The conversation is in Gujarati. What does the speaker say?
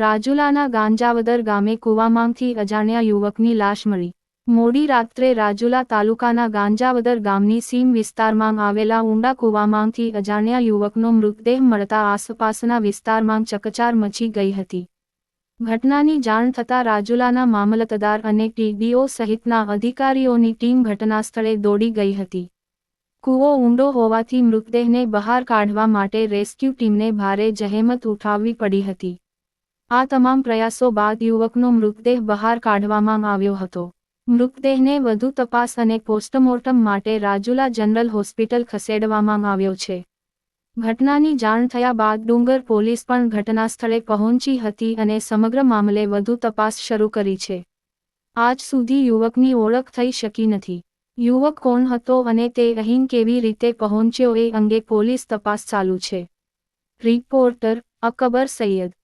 રાજુલાના ગાંજાવદર ગામે કૂવામાંથી અજાણ્યા યુવકની લાશ મળી. મોડી રાત્રે રાજુલા તાલુકાના ગાંજાવદર ગામની સીમ વિસ્તારમાં આવેલા ઊંડા કૂવામાંથી અજાણ્યા યુવકનો મૃતદેહ મળતા આસપાસના વિસ્તારમાં ચકચાર મચી ગઈ હતી. ઘટનાની જાણ થતાં રાજુલાના મામલતદાર અને ટીડીઓ સહિતના અધિકારીઓની ટીમ ઘટનાસ્થળે દોડી ગઈ હતી. કૂવો ઊંડો હોવાથી મૃતદેહને બહાર કાઢવા માટે રેસ્ક્યુ ટીમને ભારે જહેમત ઉઠાવવી પડી હતી. આ તમામ પ્રયાસો બાદ યુવકનો મૃતદેહ બહાર કાઢવામાં આવ્યો હતો. મૃતદેહને વધુ તપાસ અને પોસ્ટમોર્ટમ માટે રાજુલા જનરલ હોસ્પિટલ ખસેડવામાં આવ્યો છે. ઘટનાની જાણ થયા બાદ ડુંગર પોલીસ પણ ઘટના સ્થળે પહોંચી હતી અને સમગ્ર મામલે વધુ તપાસ શરૂ કરી છે. આજ સુધી યુવકની ઓળખ થઈ શકી નથી. યુવક કોણ હતો અને તે અહીં કેવી રીતે પહોંચ્યો એ અંગે પોલીસ તપાસ ચાલુ છે. રિપોર્ટર અકબર સૈયદ